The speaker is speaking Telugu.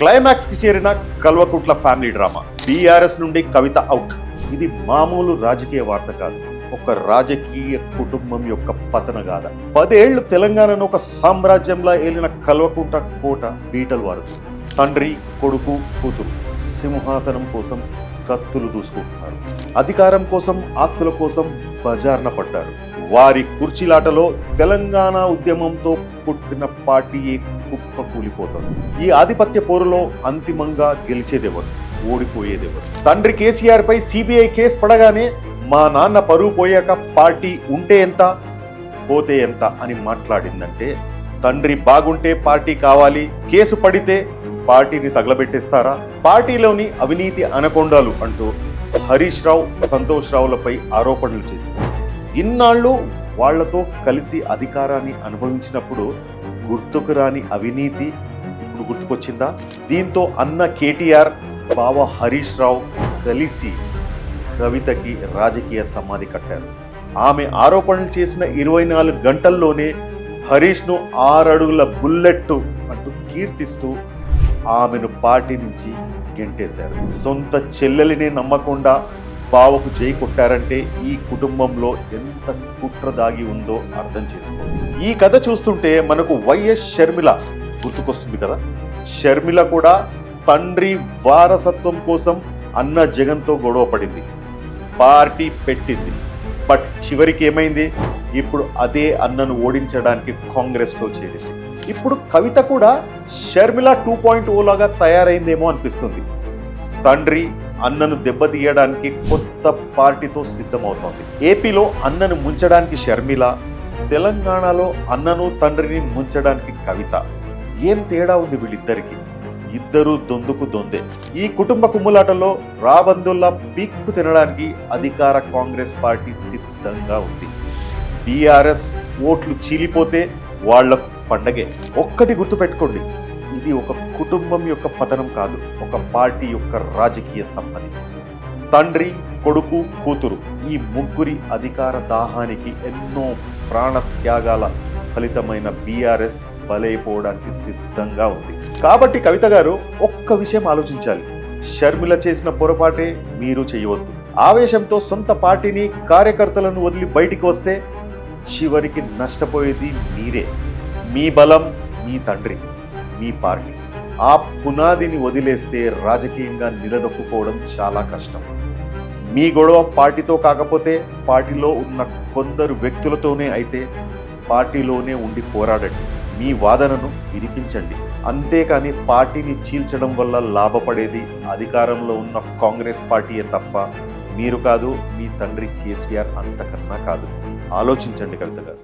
క్లైమాక్స్కి చేరిన కల్వకుట్ల ఫ్యామిలీ డ్రామా. బీఆర్ఎస్ నుండి కవిత అవుట్. ఇది మామూలు రాజకీయ వార్త కాదు. ఒక రాజకీయ కుటుంబం యొక్క పతన గాథ. పదేళ్ళు తెలంగాణను ఒక సామ్రాజ్యంలా ఏలిన కల్వకుంట కోట బీటలు వారు తండ్రి కొడుకు కూతురు సింహాసనం కోసం కత్తులు దూసుకుంటున్నారు. అధికారం కోసం ఆస్తుల కోసం బజార్న పడ్డారు. వారి కుర్చీలాటలో తెలంగాణ ఉద్యమంతో పుట్టిన పార్టీ కుప్ప కూలిపోతుంది. ఈ ఆధిపత్య పోరులో అంతిమంగా గెలిచేదెవరు ఓడిపోయేదెవరు. తండ్రి కేసీఆర్ పై సిబిఐ కేసు పడగానే మా నాన్న పరువు పోయాక పార్టీ ఉంటే ఎంత పోతే ఎంత అని మాట్లాడిందంటే తండ్రి బాగుంటే పార్టీ కావాలి కేసు పడితే పార్టీని తగలబెట్టేస్తారా? పార్టీలోని అవినీతి అనకొండాలు అంటూ హరీష్ రావు సంతోష్ రావులపై ఆరోపణలు చేసింది. ఇన్నాళ్ళు వాళ్ళతో కలిసి అధికారాన్ని అనుభవించినప్పుడు గుర్తుకు రాని అవినీతి ఇప్పుడు గుర్తుకొచ్చిందా? దీంతో అన్న కేటీఆర్ బావ హరీష్ రావు కలిసి కవితకి రాజకీయ సమాధి కట్టారు. ఆమె ఆరోపణలు చేసిన ఇరవై నాలుగు గంటల్లోనే హరీష్ను ఆరడుగుల బుల్లెట్ అంటూ కీర్తిస్తూ ఆమెను పార్టీ నుంచి గెంటేశారు. సొంత చెల్లెలినే నమ్మకుండా బావకు జై కొట్టారంటే ఈ కుటుంబంలో ఎంత కుట్ర దాగి ఉందో అర్థం చేసుకోండి ఈ కథ చూస్తుంటే మనకు వైఎస్ షర్మిల గుర్తుకొస్తుంది కదా? షర్మిల కూడా తండ్రి వారసత్వం కోసం అన్న జగన్తో గొడవ పడింది. పార్టీ పెట్టింది. బట్ చివరికి ఏమైంది? ఇప్పుడు అదే అన్నను ఓడించడానికి కాంగ్రెస్లో చేరింది. ఇప్పుడు కవిత కూడా షర్మిల టూ పాయింట్ ఓ లాగా తయారైందేమో అనిపిస్తుంది. తండ్రి అన్నను దెబ్బతీయడానికి కొత్త పార్టీతో సిద్ధమవుతోంది. ఏపీలో అన్నను ముంచడానికి షర్మిల తెలంగాణలో అన్నను తండ్రిని ముంచడానికి కవిత. ఏం తేడా ఉంది వీళ్ళిద్దరికి? ఇద్దరు దొందుకు దొందే. ఈ కుటుంబ కుమ్ములాటలో రాబందుల్లా పీక్కు తినడానికి అధికార కాంగ్రెస్ పార్టీ సిద్ధంగా ఉంది. బీఆర్ఎస్ ఓట్లు చీలిపోతే వాళ్ళకు పండగే. ఒక్కటి గుర్తుపెట్టుకోండి ఇది ఒక కుటుంబం యొక్క పతనం కాదు ఒక పార్టీ యొక్క రాజకీయ సంపది. తండ్రి కొడుకు కూతురు ఈ ముగ్గురి అధికార దాహానికి ఎన్నో ప్రాణ త్యాగాల ఫలితమైన బీఆర్ఎస్ బలైపోవడానికి సిద్ధంగా ఉంది. కాబట్టి కవిత గారు ఒక్క విషయం ఆలోచించాలి. షర్మిల చేసిన పొరపాటే మీరు చేయవద్దు. ఆవేశంతో సొంత పార్టీని కార్యకర్తలను వదిలి బయటికి వస్తే చివరికి నష్టపోయేది మీరే. మీ బలం మీ తండ్రి. మీ పార్టీ. ఆ పునాదిని వదిలేస్తే రాజకీయంగా నిలదొక్కుకోవడం చాలా కష్టం. మీ గొడవ పార్టీతో కాకపోతే పార్టీలో ఉన్న కొందరు వ్యక్తులతోనే అయితే పార్టీలోనే ఉండి పోరాడండి. మీ వాదనను వినిపించండి. అంతేకాని పార్టీని చీల్చడం వల్ల లాభపడేది అధికారంలో ఉన్న కాంగ్రెస్ పార్టీయే తప్ప మీరు కాదు మీ తండ్రి కేసీఆర్ అంతకన్నా కాదు. ఆలోచించండి కవిత గారు.